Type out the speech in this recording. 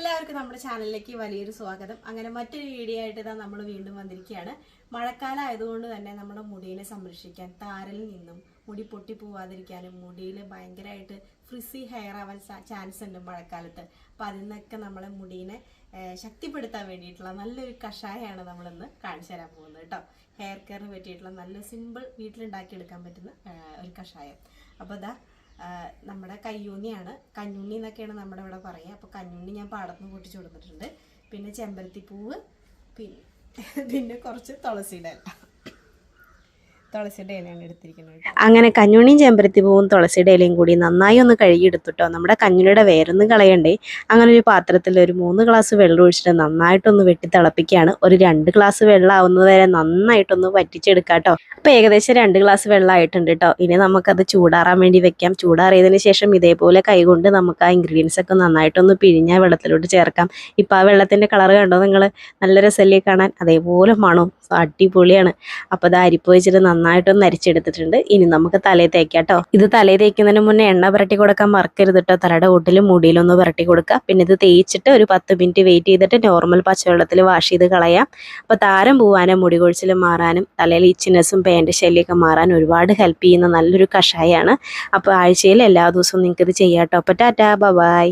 എല്ലാവർക്കും നമ്മുടെ ചാനലിലേക്ക് വലിയൊരു സ്വാഗതം. അങ്ങനെ മറ്റൊരു വീഡിയോ ആയിട്ട് ഇതാ നമ്മൾ വീണ്ടും വന്നിരിക്കുകയാണ്. മഴക്കാലം ആയതുകൊണ്ട് തന്നെ നമ്മുടെ മുടിയിനെ സംരക്ഷിക്കാൻ താരലിൽ നിന്നും മുടി പൊട്ടി പോവാതിരിക്കാനും മുടിയിൽ ഭയങ്കരമായിട്ട് ഫ്രിസി ഹെയർ ആവാൻ ചാൻസ് ഉണ്ട് മഴക്കാലത്ത്. അപ്പം അതിൽ നിന്നൊക്കെ നമ്മളെ മുടീനെ ശക്തിപ്പെടുത്താൻ വേണ്ടിയിട്ടുള്ള നല്ലൊരു കഷായമാണ് നമ്മളിന്ന് കാണിച്ചു തരാൻ പോകുന്നത് കേട്ടോ. ഹെയർ കെയറിന് പറ്റിയിട്ടുള്ള നല്ല സിമ്പിൾ വീട്ടിലുണ്ടാക്കിയെടുക്കാൻ പറ്റുന്ന ഒരു കഷായം. അപ്പോൾ ആ, നമ്മുടെ കയ്യൂന്നിയാണ്. കഞ്ഞുണ്ണി എന്നൊക്കെയാണ് നമ്മുടെ ഇവിടെ പറയുക. അപ്പോൾ കഞ്ഞുണ്ണി ഞാൻ പാടത്തുനിന്ന് പൊട്ടിച്ചു കൊടുത്തിട്ടുണ്ട്. പിന്നെ ചെമ്പരത്തിപ്പൂവ് പിന്നെ പിന്നെ കുറച്ച് തുളസിയുടെ ഇല. എടുത്തിരിക്കുന്നത് അങ്ങനെ കഞ്ഞുണിയും ചെമ്പരത്തി പൂവും തുളസിയുടെ ഇലയും കൂടി നന്നായി ഒന്ന് കഴുകിയെടുത്തിട്ടോ നമ്മുടെ കഞ്ഞുണിയുടെ വേരൊന്നും കളയണ്ടേ. അങ്ങനെ ഒരു പാത്രത്തിൽ ഒരു മൂന്ന് ഗ്ലാസ് വെള്ളം ഒഴിച്ചിട്ട് നന്നായിട്ടൊന്ന് വെട്ടി തിളപ്പിക്കുകയാണ്. ഒരു രണ്ട് ഗ്ലാസ് വെള്ളം ആവുന്നത് വരെ നന്നായിട്ടൊന്ന് വറ്റിച്ചെടുക്കാം കേട്ടോ അപ്പോൾ ഏകദേശം രണ്ട് ഗ്ലാസ് വെള്ളം ആയിട്ടുണ്ട് കേട്ടോ ഇനി നമുക്കത് ചൂടാറാൻ വേണ്ടി വെക്കാം. ചൂടാറിയതിന് ശേഷം ഇതേപോലെ കൈകൊണ്ട് നമുക്ക് ആ ഇൻഗ്രീഡിയൻസ് ഒക്കെ നന്നായിട്ടൊന്ന് പിഴിഞ്ഞ വെള്ളത്തിലോട്ട് ചേർക്കാം. ഇപ്പൊ ആ വെള്ളത്തിന്റെ കളർ കണ്ടോ നിങ്ങൾ നല്ല രസമല്ലേ കാണാൻ? അതേപോലെ മണവും അടിപൊളിയാണ്. അപ്പോൾ അത് അരിപ്പ് വെച്ചിട്ട് നന്നായിട്ടൊന്ന് അരിച്ചെടുത്തിട്ടുണ്ട്. ഇനി നമുക്ക് തലയിൽ തേക്കാം കേട്ടോ ഇത് തലയിൽ തേക്കുന്നതിന് മുന്നേ എണ്ണ പുരട്ടി കൊടുക്കാൻ മറക്കരുത് കേട്ടോ തലയുടെ കൂട്ടിലും മുടിയിലൊന്ന് പുരട്ടി കൊടുക്കുക. പിന്നെ ഇത് തേച്ചിട്ട് ഒരു പത്ത് മിനിറ്റ് വെയിറ്റ് ചെയ്തിട്ട് നോർമൽ പച്ചവെള്ളത്തിൽ വാഷ് ചെയ്ത് കളയാം. അപ്പോൾ താരം പോവാനും മുടി കൊഴിച്ചിൽ മാറാനും തലയിൽ ഇച്ചിനെസ്സും പേന്റെ ശല്യമൊക്കെ മാറാൻ ഒരുപാട് ഹെൽപ്പ് ചെയ്യുന്ന നല്ലൊരു കഷായമാണ് അപ്പോൾ ആഴ്ചയിൽ എല്ലാ ദിവസവും നിങ്ങൾക്ക് ഇത് ചെയ്യാം കേട്ടോ അപ്പോൾ ടാറ്റാ ബൈ.